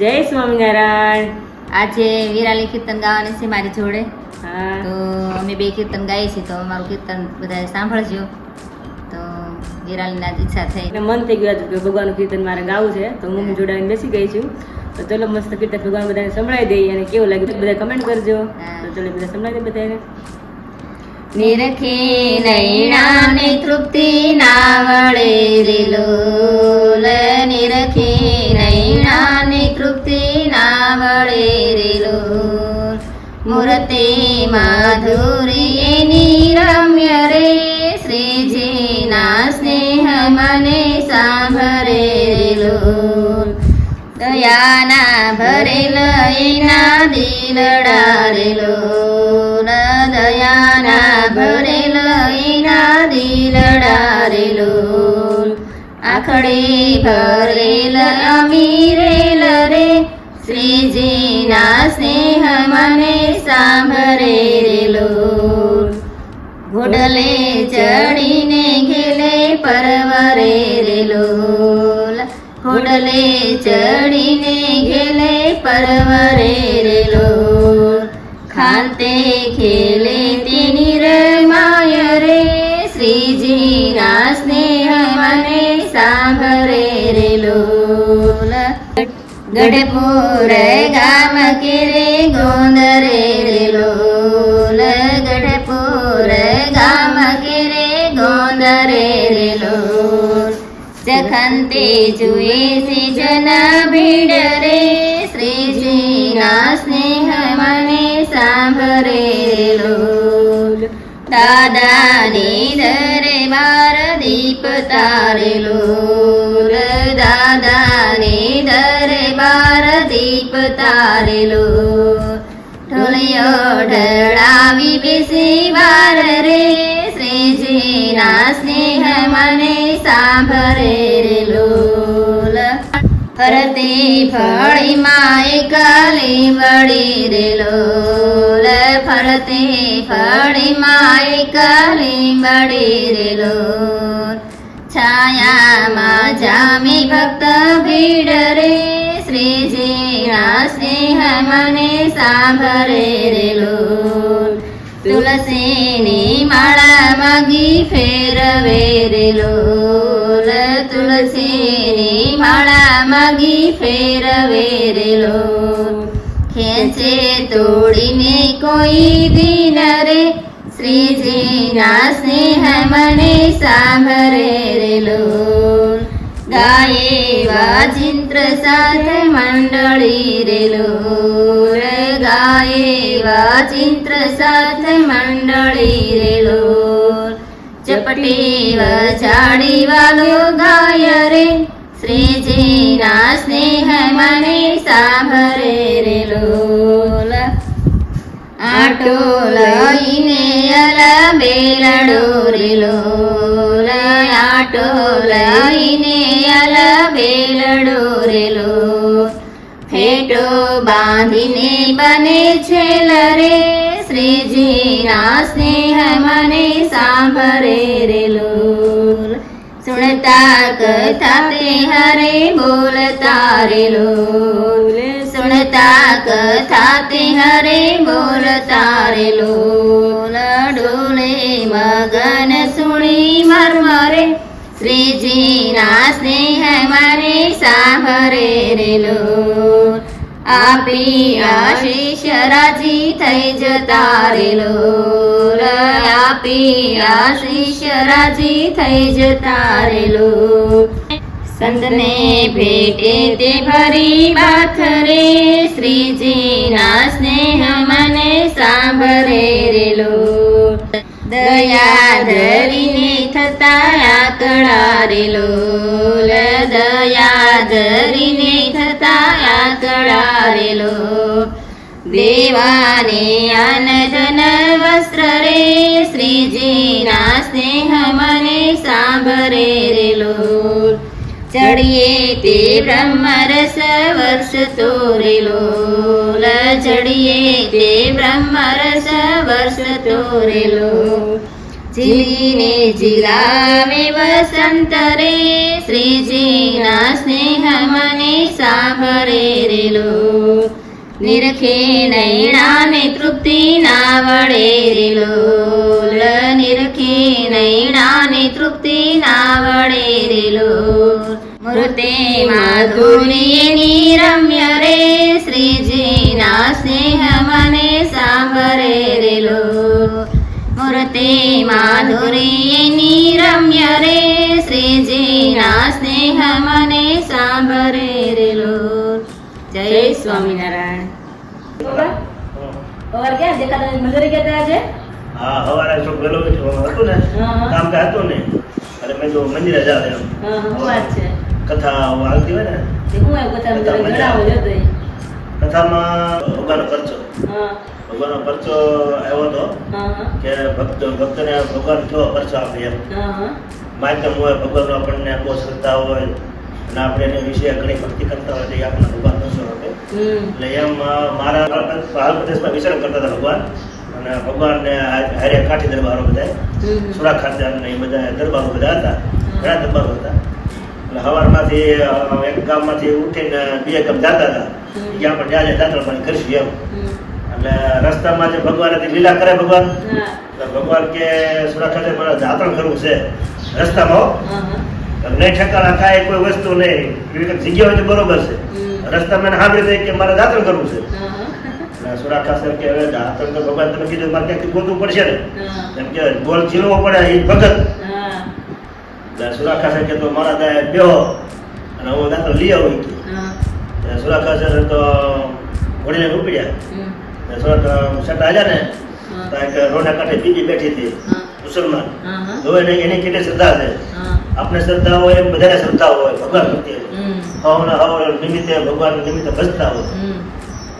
જય સ્વામિનારાયણ. આજે વિરાલી કીર્તન ગાવાની છે મારી જોડે. તો અમે બે કીર્તન ગાઈએ છીએ તો અમારું કીર્તન બધા સાંભળજો. તો વિરાલીના ઈચ્છા થઈ મન થઈ ગયું હતું કે ભગવાનનું કીર્તન મારે ગાવું છે. તો હું જોડાઈને બેસી ગઈ છું. તો ચલો મસ્ત કીર્તન ભગવાન બધાને સંભળાવી દઈએ અને કેવું લાગ્યું બધા કમેન્ટ કરજો. તો ચલો બધા સંભળાવી દે બધાને. નિરખે નૈણાને તૃપ્તિ ના વળે રે લોલ નિરખી નૈણાને તૃપ્તિ ના વળે રે લોલ મૂર્તિ માધુરી એની રમ્ય રે શ્રીજીના સ્નેહ મને સાંભળે રે દયાના ભરેલ એના દિલડા ન દયાના ભરેલ એના દિલડા આખડે ભરેલ અમીરેલ રે. શ્રીજીના સ્નેહ મને સાંભળેલો ઘોડલે ચડીને ઘેલે પરવરેલો ઘોડલે ચડીને ઘેલે પરવરેલો ખાંતે ખેલે ગોંદરે રે લોલ ગઢપુર ગામ કેરે ગોંદરે રે લોલ જખંતે જુએ જન ભીડ રે શ્રીજીના સ્નેહ મને સાંભળેલો દાદાની દરે બાર દીપ તારે દીપ તારેલો ઢોલિયો ઢળાવી બેસી વાર રે શ્રીજીના સ્નેહ મને સાંભળે રે લોલ ફરતે ફળી માય કાલી વળી રે લોલ ફરતે ફળી માય કાલી વળી રે લોલ છાયામાં જામી ભક્ત ભીડ રે શ્રીજીના સ્નેહ મને સાંભળે રે લોલ તુલસીની માળા માગી ફેરવે રે લોલ તુલસીની માળા માગી ફેરવે રે લોલ ખેંચે તોડીને કોઈ દિન રે શ્રીજીના સ્નેહ મને લોલ. ગાયે વાજિંત્ર સાથે મંડળી રેલો ગાયે વાજિંત્ર સાથે મંડળી રેલો ચપટી વચાડી વાલો ગાય રે. શ્રીજીના સ્નેહ મને સાંભળે રેલો આટો લઈને અલા બેલડો રે લોલ ફેટો બાંધીને બને છે લરે શ્રીજીના સ્નેહ મને સાંભળે રેલો સુણતા કથા તે હરે બોલતા રે સુણતા કથા તે હરે બોલ તારે લોલ ડોલે મગન સુણી મરમરે. શ્રીજીના સ્નેહ મારે સાંભરે રે લોલ આપી આશીષ રાજી થઈ જતા રે લોલ આપી આશીષ રાજી થઈ જતા રે સંતને ભેટે તે ભરી બાથ રે શ્રીજીના સ્નેહ મને સાંભળે રે લોલ દયા ધરીને થતા આકડા રે લોલ દયા ધરીને થતા આકડા રે લોલ દેવાને અન ધન વસ્ત્ર રે શ્રીજીના સ્નેહ મને સાંભળે રે લોલ ચડીએ તે બ્રહ્મરસ વર્ષ તોરેલો. ચડીએ તે બ્રહ્મરસ વર્ષ તોરેલો. જીને ઝીલાવે વસંત રે. શ્રીજીના સ્નેહ મને સાંભળે રેલો. નિરખે નૈણાને તૃપ્તિ ના વળે રેલો નિરખે નૈણાને તૃપ્તિ ના વડે રેલો. મૂર્તે માધુર્યની રમ્ય રે, શ્રીજીના સ્નેહ મને સાંભળે રેલો. મૂર્તે માધુર્યની રમ્ય રે, શ્રીજીના સ્નેહ મને સાંભરે રેલો. જય સ્વામિનારાયણ. સવાર ગયા નથી? મંદિરે ગયા હતા હા સવારે થોડું વહેલું ઉઠવાનું હતું ને. કામ કે હતું ને એટલે મેં તો મંદિરે જાવ એમ હા હા વાત છે. કથા આવતી હોય ને? તે તો કથામાં ભગવાનનો પરચો. ભગવાનનો પરચો આવ્યો હતો કે ભક્ત ભક્તને ભગવાન કેવો પરચો આપે એમ. માધ્યમ હોય ભગવાનનો આપણને બહુ શ્રદ્ધા હોય અને આપણે એને વિશે ઘણી ભક્તિ કરતા હોય તો એ આપણને ભગવાન પરચો આપે. એટલે એમ મારા હાલ પ્રદેશમાં વિચરણ કરતા હતા ભગવાન. અને ભગવાનને હારે કાઠી દરબારો બધા સુરા ખાતે અને એ બધા દરબારો બધા હતા ઘણા દરબારો હતા. એટલે સવારમાંથી એક ગામમાંથી ઉઠીને બે ગામ જતા હતા. ત્યાં પણ જ્યાં જ્યાં દાતણ પાણી કરીશું એમ. એટલે રસ્તામાં જે ભગવાન હતી લીલા કરે ભગવાન? ભગવાન કે સુરા ખાતે મારે દાતણ કરવું છે. રસ્તામાં નહીં ઠેકાણા થાય કોઈ વસ્તુ નહીં. જગ્યા હોય તો બરોબર છે. રસ્તામાં સાંભળી દે કે મારે દાતણ કરવું છે. સુરા ખાતે કે હવે દાતણ તો ભગવાન તમે કીધું મારે ગોતવું પડશે ને? એમ કે ગોળ ચીલવો પડે એ ભગત. સાહેબ કે તો મારા દાય બેહો અને હું દાંતો લઈ આવું કે સાહેબ તો ઘોડીને ઉપડ્યા. એટલે આવ્યા ને એક કાંઠે બીજી બેઠી હતી મુસલમાન. તો એને એની કેટલી શ્રદ્ધા છે? આપણે શ્રદ્ધા હોય એમ બધાને શ્રદ્ધા હોય ભગવાન પ્રત્યે. હવના હવ નિમિત્તે ભગવાન નિમિત્તે ભજતા હોય.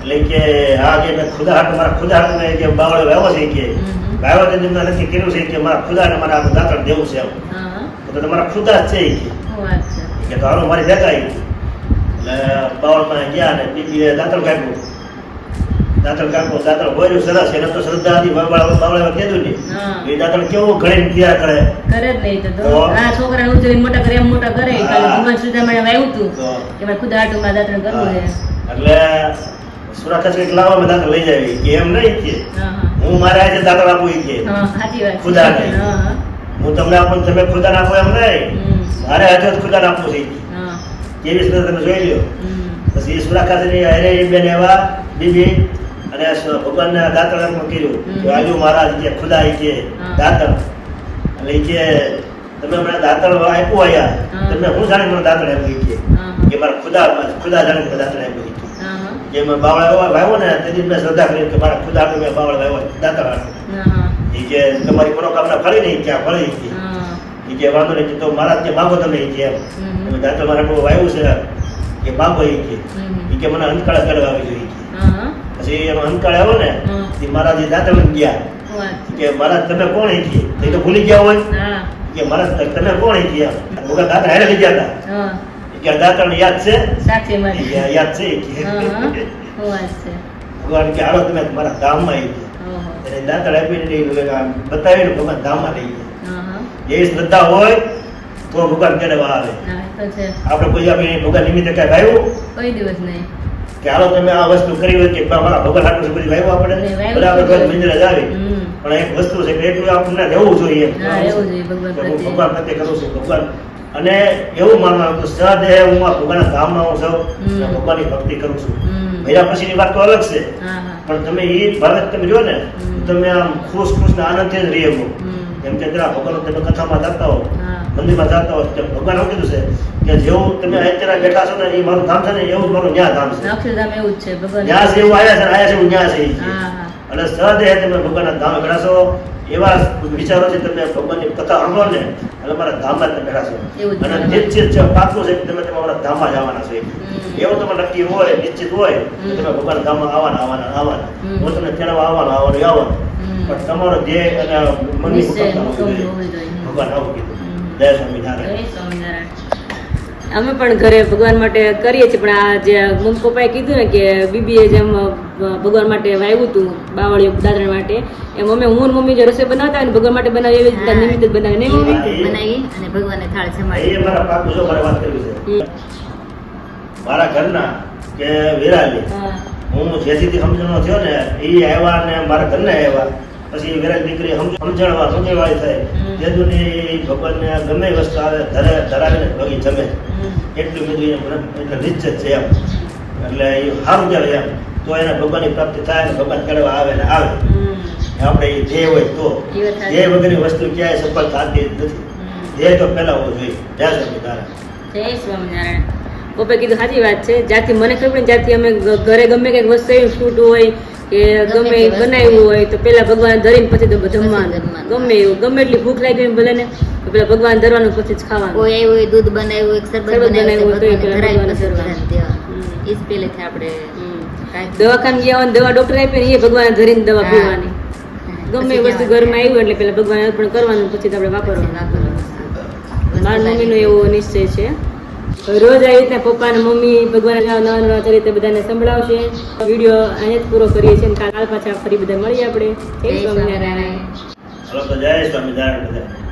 એટલે કે હા કે મેં ખુદા હાટ મારા ખુદા હાટ મેં કે બાવળે વાવ્યો છે કે હમ. તે તો નથી કર્યું છે કે મારા ખુદાને મારા આ દાંતણ દેવું છે એમ. તો તમારા ખુદા છે કે. તો હાલો મારી ભેગા આવી એટલે બાવળમાં ગયા ને બીજી દાતણ કાપ્યું દાતણ કાપ્યું દાતણ ભર્યું સરસ એને તો શ્રદ્ધા હતી બાવળા બાવળા કીધું નહીં એ દાતણ કેવું ઘડીને ક્રિયા કરે? કરે જ નહીં તો? આ છોકરાને ઉજવીને મોટા કરે એમ મોટા કરે ભગવાન સુદામાને વાવ્યું હતું તો કે મારે ખુદ આટુમાં દાતણ કરવું છે. એટલે સુરક્ષા છે એટલા બધા લઈ જાય કે એમ નહીં કે હા મારે આજે દાખલ આપું કે. ખુદા ને છે. હા તમને આપું તમે ખુદા આપો એમ નહીં. મારે આજે ખુદા આપવું છે. કેવી રીતે તમે જોઈ લ્યો. પછી સુરાખાસની હારે એ બેન એવા બીબી અને ભગવાનના દાંતણ અર્પણ કર્યું. કે આજુ મહારાજ કે ખુદા કે દાતણ. એટલે કે તમે હમણાં દાતણ આપ્યું આયા હા. તમે હું જાણે મને દાતણ આપ્યું કે. મારા ખુદા ખુદા જાણે દાંતણ આપ્યું કે મેં બાવળા વાવ્યો ને તેથી મેં શ્રદ્ધા કરી કે મારા ખુદા હાટુ મેં બાવળા વાવ્યો દાંતણ એ કે તમારી મનોકામના ફળી નહીં ક્યાં ફળી ઈ એ કે વાંધો નહીં તો મારા જે માગો તમે છે એમ. તમે દાંતણ મારા બહુ વાવ્યું છે એ માગો એ કે. એ ઈ કે મને અંતકાળ કરવા આવી જોઈએ પછી એનો અંતકાળ આવ્યો ને એ મારા જે ગયા. શું વાત છે? કે મારા તમે કોણ અહીંથી એ તો ભૂલી ગયા હોય. કે મારા તમે કોણ એ એમ? ભોગા દાતા હેરે લઈ ગયા હતા. હા ઈ કે દાંતણ યાદ છે મારી યાદ છે? કે ભગવાન કે હાલો તમે મારા ધામમાં આવી ગયા ઓહો. દાંતણ આપીને એ બતાવીને ભગવાન ધામમાં લઈ ગયા. હા શ્રદ્ધા હોય તો ભગવાન કેળવવા આવે. એ આપણે કોઈ આપણે ભગવાન નિમિત્તે કઈ વાવ્યું કોઈ દિવસ નહીં. કે હાલો તમે આ વસ્તુ કરી હોય કે મારા ભગવાન હાટું બધી વાવ્યું આપણે. મંદિરે જ આવી. પણ એક વસ્તુ છે કે એટલું આપણને રહેવું જોઈએ ભગવાન કે હું પ્રત્યે. ભગવાન પ્રત્યે કરું છું. ભગવાન અને એવું માનવાનું કે સદેહ હું આ ભગવાનના ધામમાં હું છું ભગવાનની ભક્તિ કરું છું. ભર્યા પછીની વાત તો અલગ છે. હા હા. પણ તમે એ ભારત તમે જો ને તમે આમ ખુશ ખુશ ને આનંદથી જ રહી શકો. હમ. કે જરા ભગવાન તમે કથામાં જાતા હો મંદિરમાં જાતા હો ભગવાન શું કીધું છે કે જેવું તમે અત્યારે બેઠા છો ને એ મારું ધામ છે ને એવું મારું ન્યા ધામ છે. અક્ષરધામ એવું જ છે ભગવાન ન્યા છે એવું આયા છે આયા છે એવું ન્યા છે. હા હા. અને સહદેહ તમે ભગવાનના ધામ બેઠાશો એવા વિચારો છે તમે ભગવાનની કથા સાંભળો ને એટલે મારા ધામમાં તમે બેઠા છો. અને નિશ્ચિત છે પાત્રો છે તમે તમારા ધામમાં જવાના છો. એવો તમે નક્કી હોય નિશ્ચિત હોય તમે ભગવાન ધામમાં આવવાના આવવાના આવવાના. હું તમને તેડવા આવવાનું આવવાનું આવવાનું. પણ તમારો ધ્યેય અને મનની. ભગવાન આવું કીધું. જય સ્વામિનારાયણ. અમે પણ ઘરે ભગવાન માટે કરીએ છીએ પણ આ જે મમ્મી પપ્પાએ કીધું ને કે બીબીએ જેમ ભગવાન માટે વાવ્યું હતું બાવળીઓ દાદરા માટે એમ અમે હું મમ્મી જે રસોઈ બનાવતા ને ભગવાન માટે બનાવી એવી રીતે. નિમિત્ત જ બનાવી નહીં બનાવી અને ભગવાનને થાળ જમાડી મારા ઘરના કે વિરાલી હું જેથી સમજણો થયો ને એ આવ્યા ને મારા ઘરને આવ્યા પછી વિરાજ દીકરી સમજ- સમજણવા સમજણવાળી થાય. જેદુની ભગવાનને ગમે વસ્તુ આવે ધરે ધરાવીને ભગી જમે. એટલું બધું એમ એટલે નિશ્ચિત છે એમ. એટલે એ સારું ચાલે એમ. તો એને ભગવાનની પ્રાપ્તિ થાય ને ભગવાન કરવા આવે ને આવે. આપણે એ ધ્યેય હોય તો. ધ્યેય વગરની વસ્તુ ક્યાંય સફળ થતી જ નથી ધ્યેય તો પેલા હોવો જોઈએ. જય સ્વામિનારાયણ. જય સ્વામિનારાયણ. પપ્પાએ કીધું સાચી વાત છે. જ્યાંથી મને ખબર પડે ત્યાંથી અમે ઘરે ગમે કંઈક વસ્તુ એવી ફ્રૂટ હોય કે ગમે બનાવ્યું હોય તો પેલા ભગવાન ધરીને પછી તો જમવાનું. ગમે એવું ગમે એટલી ભૂખ લાગી હોય ભલે ને તો પેલા ભગવાન ધરવાનું પછી જ ખાવાનું. કોઈ આવ્યું હોય દૂધ બનાવ્યું હોય શરબત બનાવ્યું હોય તો એ ધરાવી ધરવાનું. એ જ પહેલેથી આપણે દવાખાને ગયા હોય દવા ડોક્ટર આપી ને એ ભગવાન ધરીને દવા. પીવાની. ગમે એ વસ્તુ ઘરમાં આવ્યું એટલે પેલા ભગવાન અર્પણ કરવાનું પછી આપણે વાપરવાનું. મારા મમ્મીનો એવો નિશ્ચય છે. રોજ આવી રીતના પપ્પા અને મમ્મી ભગવાન નવા નવા ચરિત્ર બધાને સંભળાવશે. વીડિયો અહીંયા જ પૂરો કરીએ છીએ કાલ પાછા ફરી બધા મળીએ આપણે. જય સ્વામિનારાયણ. જય સ્વામિનારાયણ બધા